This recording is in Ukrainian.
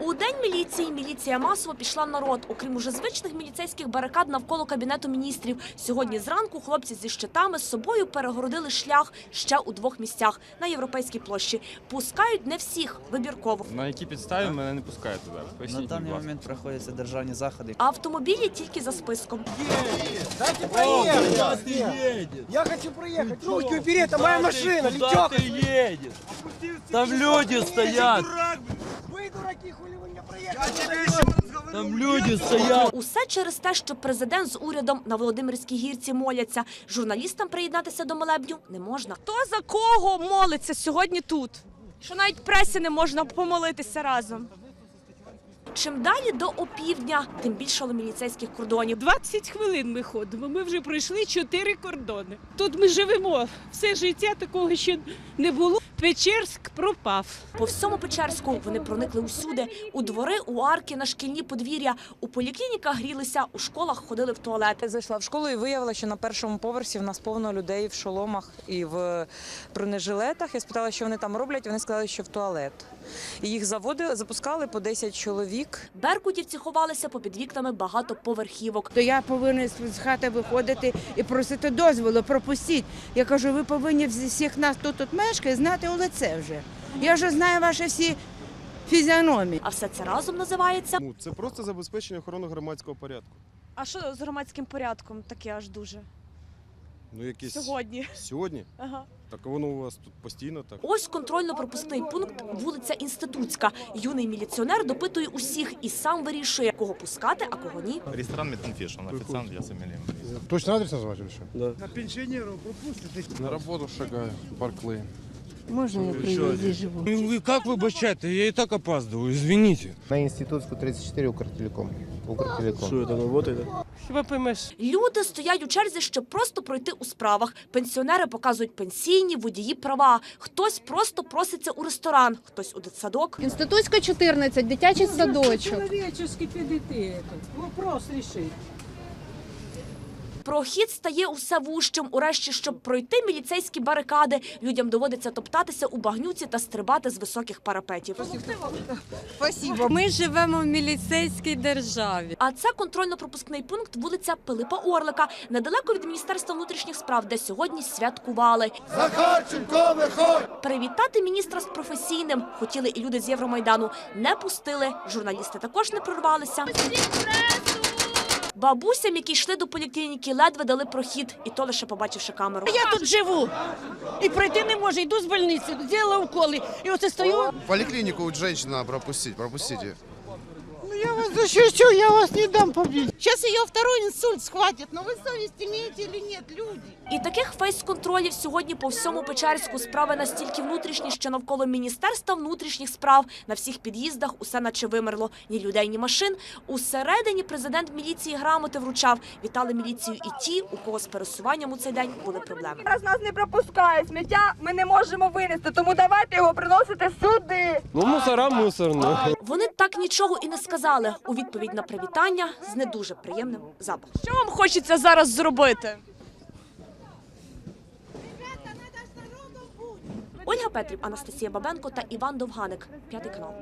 У день міліції міліція масово пішла в народ. Окрім уже звичних міліцейських барикад навколо кабінету міністрів. Сьогодні зранку хлопці зі щитами з собою перегородили шлях ще у двох місцях на європейській площі. Пускають не всіх вибірково. На якій підставі мене не пускають туди? На Поясніть, будь даний ласка. момент проходяться державні заходи. Автомобілі тільки за списком. Дайте проехать! Я хочу проехать! Руки убери, это моя машина! Летёха! едешь? Там люди стоят, там люди стоять. Усе через те, що президент з урядом на Володимирській гірці моляться. Журналістам приєднатися до молебню не можна. Хто за кого молиться сьогодні тут? Що навіть пресі не можна помолитися разом. Чим далі до опівдня, тим більше міліцейських кордонів. 20 хвилин ми ходимо. Ми вже пройшли чотири кордони. Тут ми живемо. Все життя такого ще не було. Печерськ пропав. По всьому Печерську вони проникли усюди. У двори, у арки, на шкільні подвір'я. У поліклініках грілися, у школах ходили в туалети. Зайшла в школу і виявила, що на першому поверсі в нас повно людей в шоломах і в бронежилетах. Я спитала, що вони там роблять. Вони сказали, що в туалет. І їх заводи запускали по 10 чоловік. Беркутівці ховалися попід вікнами багатоповерхівок. то я повинен з з хати виходити і просити дозволу, пропустіть. Я кажу, ви повинні зі всіх нас, хто тут мешкає, знати у лице вже. Я вже знаю ваші всі фізіономії. А все це разом називається Ну, це просто забезпечення охорони громадського порядку. А що з громадським порядком таке аж дуже? Ну, якісь Сьогодні. Сьогодні? Ага. Так воно у вас тут постійно так. ось контрольно-пропускний пункт вулиця Інститутська. Юний міліціонер допитує усіх і сам вирішує, кого пускати, а кого ні. Ресторан Метанфіш, он офіціант, я сомельє. Точно адрес назвать що? что? На пенсіонеру пропустите. На роботу шагаю, парк Лейн. Можна я прийду, здесь живу? Вы как выбачать-то? Я и так опаздываю, извините. На Институтскую 34 Укртелеком. Укртелеком. это, работает? Хіба поймеш? Люди стоять у черзі, щоб просто пройти у справах. Пенсіонери показують пенсійні, водії права. Хтось просто проситься у ресторан, хтось у дитсадок. Інститутська 14, дитячий садочок. Чоловічески підійти. Вопрос рішити. Прохід стає усе вужчим. Урешті, щоб пройти міліцейські барикади, людям доводиться топтатися у багнюці та стрибати з високих парапетів. Спасибо. Ми живемо в міліцейській державі. А це контрольно-пропускний пункт вулиця Пилипа Орлика, недалеко від міністерства внутрішніх справ, де сьогодні святкували. Захарченко, виходь! Привітати міністра з професійним хотіли і люди з Євромайдану. Не пустили. Журналісти також не прорвалися. Бабусям, які йшли до поліклініки, ледве дали прохід, і то лише побачивши камеру. Я тут живу і пройти не можу. Йду з больниці, зробила уколи. І оце стою. Поліклініку женщина пропустіть, пропустіть. Я вас защищу, я вас не дам побить. Зараз її второй інсульт схватить. Ну ви совість маєте чи ні, люди? І таких фейс-контролів сьогодні по всьому Печерську справи настільки внутрішні, що навколо міністерства внутрішніх справ на всіх під'їздах усе наче вимерло. Ні людей, ні машин. Усередині президент міліції грамоти вручав. Вітали міліцію і ті, у кого з пересуванням у цей день були проблеми. Раз нас не пропускають, сміття ми не можемо винести, тому давайте його приносити сюди. Ну, мусора мусорно. Вони так нічого і не сказали у відповідь на привітання з не дуже приємним запахом. Що вам хочеться зараз зробити? Ольга Петрів, Анастасія Бабенко та Іван Довганик. П'ятий канал.